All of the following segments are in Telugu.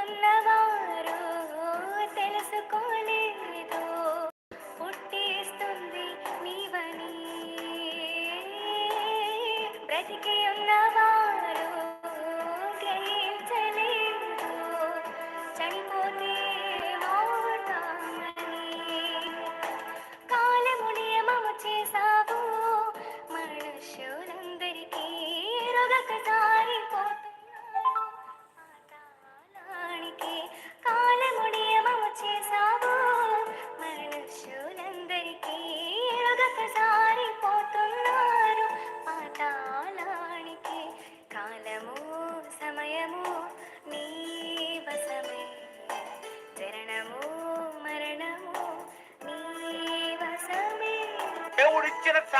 పుట్టుతున్నవారు తెలుసుకోలేదు. పుట్టిస్తుంది నీవని. బ్రతికి ఉన్నవా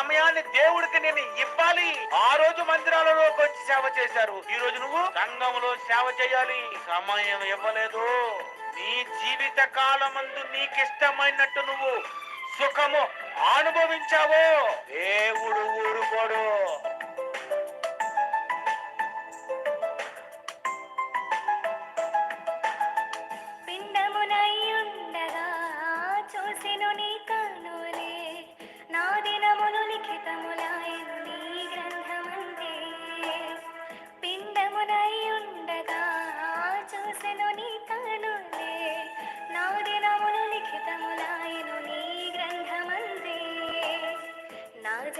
సమయాన్ని దేవుడికి నేను ఇవ్వాలి. ఆ రోజు మందిరాలలోకి వచ్చి సేవ చేశారు. ఈ రోజు నువ్వు సంఘంలో సేవ చేయాలి. సమయం ఇవ్వలేదు. నీ జీవిత కాలమందు నీకిష్టమైనట్టు నువ్వు సుఖము అనుభవించావో దేవుడు ఊరుకోడు.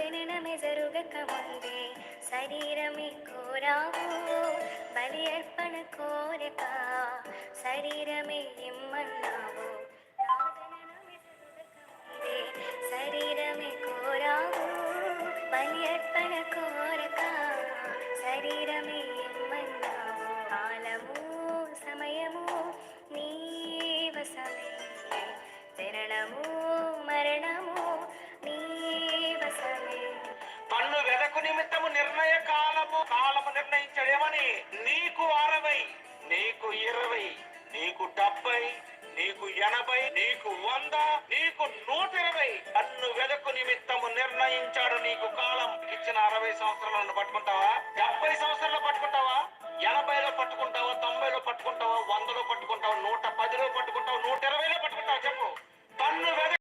నా జననమే జరుగక ముందే శరీరమే కోరావు బలి అర్పణ కోరక శరీరమే ఇమ్మన్నావు మనకు నిమిత్తము నిర్ణయ కాలము కాలము నిర్ణయించడేమని నీకు అరవై నీకు ఇరవై నీకు డెబ్బై నీకు ఎనభై నీకు వంద నీకు నూట ఇరవై అన్ను వెదకు నిమిత్తము నిర్ణయించాడు నీకు కాలం. ఇచ్చిన అరవై సంవత్సరాలను పట్టుకుంటావా? డెబ్బై సంవత్సరాలు పట్టుకుంటావా? ఎనభైలో పట్టుకుంటావా? తొంభైలో పట్టుకుంటావా? వందలో పట్టుకుంటావా? నూట పదిలో పట్టుకుంటావా? నూట ఇరవైలో పట్టుకుంటావా? చెప్పు. పన్ను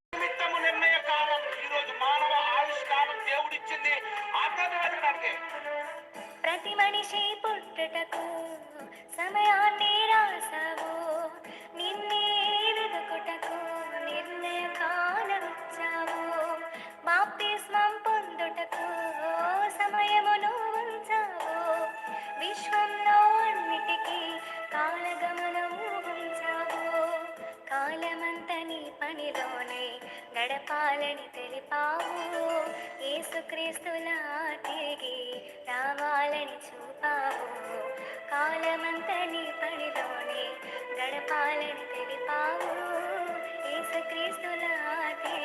యేసుక్రీస్తులా తిరిగి రావాలని చూపావు. కాలమంతా నీ పనిలోనే గడపాలని తెలిపావు. యేసుక్రీస్తులా తిరిగి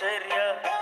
ஆச்சரியா